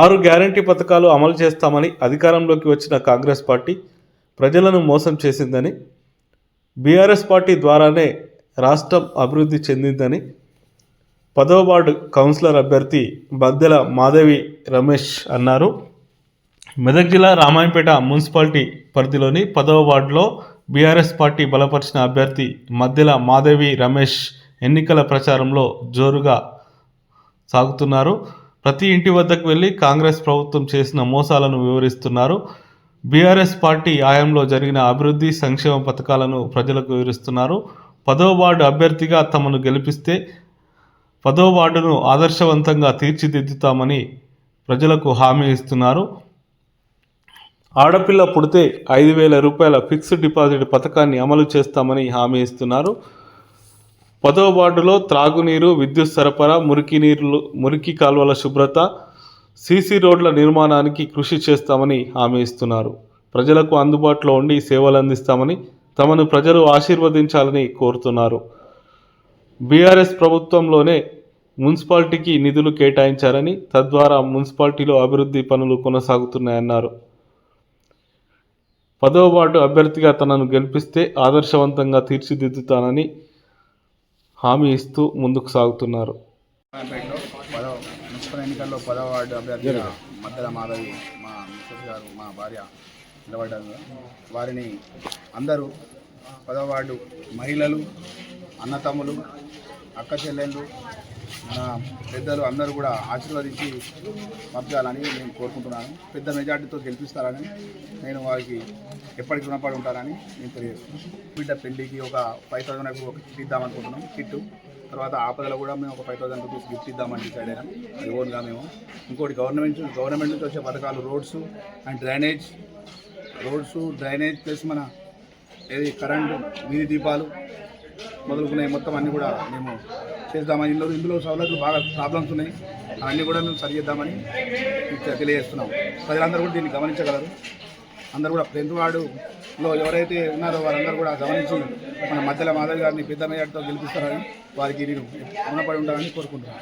ఆరు గ్యారంటీ పథకాలు అమలు చేస్తామని అధికారంలోకి వచ్చిన కాంగ్రెస్ పార్టీ ప్రజలను మోసం చేసిందని బీఆర్ఎస్ పార్టీ ద్వారానే రాష్ట్రం అభివృద్ధి చెందిందని పదవ వార్డు కౌన్సిలర్ అభ్యర్థి బద్దెల మాధవి రమేష్ అన్నారు. మెదక్ జిల్లా రామాయంపేట మున్సిపాలిటీ పరిధిలోని పదవ వార్డులో బీఆర్ఎస్ పార్టీ బలపరిచిన అభ్యర్థి మద్దెల మాధవి రమేష్ ఎన్నికల ప్రచారంలో జోరుగా సాగుతున్నారు. ప్రతి ఇంటి వద్దకు వెళ్ళి కాంగ్రెస్ ప్రభుత్వం చేసిన మోసాలను వివరిస్తున్నారు. బీఆర్ఎస్ పార్టీ ఆయంలో జరిగిన అభివృద్ధి సంక్షేమ పథకాలను ప్రజలకు వివరిస్తున్నారు. పదో వార్డు అభ్యర్థిగా తమను గెలిపిస్తే పదో వార్డును ఆదర్శవంతంగా తీర్చిదిద్దుతామని ప్రజలకు హామీ ఇస్తున్నారు. ఆడపిల్ల పుడితే ఐదు వేల రూపాయల ఫిక్స్డ్ డిపాజిట్ పథకాన్ని అమలు చేస్తామని హామీ ఇస్తున్నారు. పదో వార్డులో త్రాగునీరు విద్యుత్ సరఫరా మురికి నీరు మురికి కాలువల శుభ్రత సీసీ రోడ్ల నిర్మాణానికి కృషి చేస్తామని హామీ ఇస్తున్నారు. ప్రజలకు అందుబాటులో ఉండి సేవలు అందిస్తామని తమను ప్రజలు ఆశీర్వదించాలని కోరుతున్నారు. బీఆర్ఎస్ ప్రభుత్వంలోనే మున్సిపాలిటీకి నిధులు కేటాయించారని తద్వారా మున్సిపాలిటీలో అభివృద్ధి పనులు కొనసాగుతున్నాయన్నారు. పదవ వార్డు అభ్యర్థిగా తనను గెలిపిస్తే ఆదర్శవంతంగా తీర్చిదిద్దుతానని హామీ ఇస్తూ ముందుకు సాగుతున్నారు. పదవ మున్సిపల్ ఎన్నికల్లో పదవ వార్డు అభ్యర్థిగా మద్దెల మాధవి మా మిస్సెస్ గారు మా భార్య నిలబడ్డారు. వారిని అందరూ పదవ వార్డు మహిళలు అన్నతమ్ములు అక్క చెల్లెళ్ళు మన పెద్దలు అందరూ కూడా ఆశీర్వదించి పంపించాలని నేను కోరుకుంటున్నాను. పెద్ద మెజార్టీతో గెలిపిస్తారని నేను వారికి ఎప్పటికీ రుణపడి ఉంటానని నేను తెలియజేస్తున్నాను. బిడ్డ పెళ్ళికి ఒక ఫైవ్ థౌసండ్ ఒక కిట్ ఇద్దామనుకుంటున్నాం కిట్ తర్వాత ఆపదలో కూడా మేము ఒక ఫైవ్ థౌసండ్ రూపీస్ గిఫ్ట్ ఇద్దామని డిసైడ్ అయినాం. అది ఓన్గా మేము. ఇంకోటి గవర్నమెంట్ గవర్నమెంట్ నుంచి వచ్చే పథకాలు roads and drainage roads drainage plus మన ఏది కరెంటు వీధి దీపాలు మొదలుకునే మొత్తం అన్నీ కూడా మేము చేద్దామని ఇందులో ఇందులో సౌలభ్యాలు బాగా ప్రాబ్లమ్స్ ఉన్నాయి. అవన్నీ కూడా మేము సరి చేద్దామని తెలియజేస్తున్నాం. ప్రజలందరూ కూడా దీన్ని గమనించగలరు. అందరూ కూడా టెన్త్ ఎవరైతే ఉన్నారో వారందరూ కూడా గమనించి మన మధ్యలో మాధవ్ గారిని పెద్ద మేయర్తో గెలిపిస్తారని వారికి నేను రుణపడి ఉండాలని కోరుకుంటున్నాను.